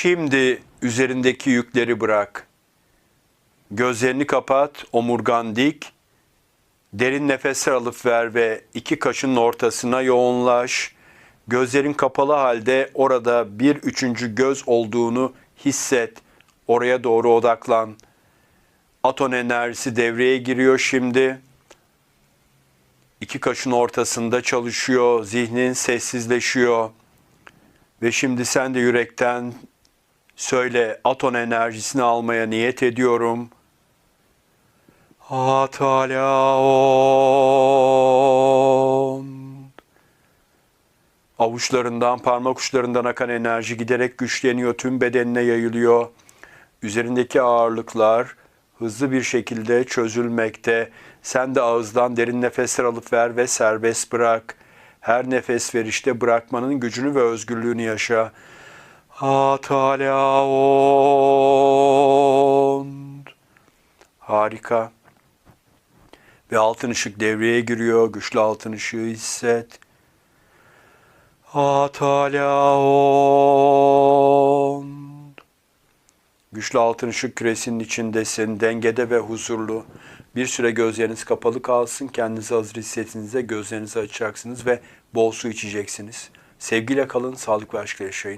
Şimdi üzerindeki yükleri bırak. Gözlerini kapat, omurgan dik. Derin nefesler alıp ver ve iki kaşının ortasına yoğunlaş. Gözlerin kapalı halde orada bir üçüncü göz olduğunu hisset. Oraya doğru odaklan. Aton enerjisi devreye giriyor şimdi. İki kaşın ortasında çalışıyor. Zihnin sessizleşiyor. Ve şimdi sen de yürekten söyle aton enerjisini almaya niyet ediyorum. Atalaon. Avuçlarından, parmak uçlarından akan enerji giderek güçleniyor, tüm bedenine yayılıyor. Üzerindeki ağırlıklar hızlı bir şekilde çözülmekte. Sen de ağızdan derin nefesler alıp ver ve serbest bırak. Her nefes verişte bırakmanın gücünü ve özgürlüğünü yaşa. Atalaon. Harika. Ve altın ışık devreye giriyor. Güçlü altın ışığı hisset. Atalaon. Güçlü altın ışık küresinin içindesin. Dengede ve huzurlu. Bir süre gözleriniz kapalı kalsın. Kendinizi hazır hissettiğinizde gözlerinizi açacaksınız ve bol su içeceksiniz. Sevgiyle kalın, sağlık ve aşkla yaşayın.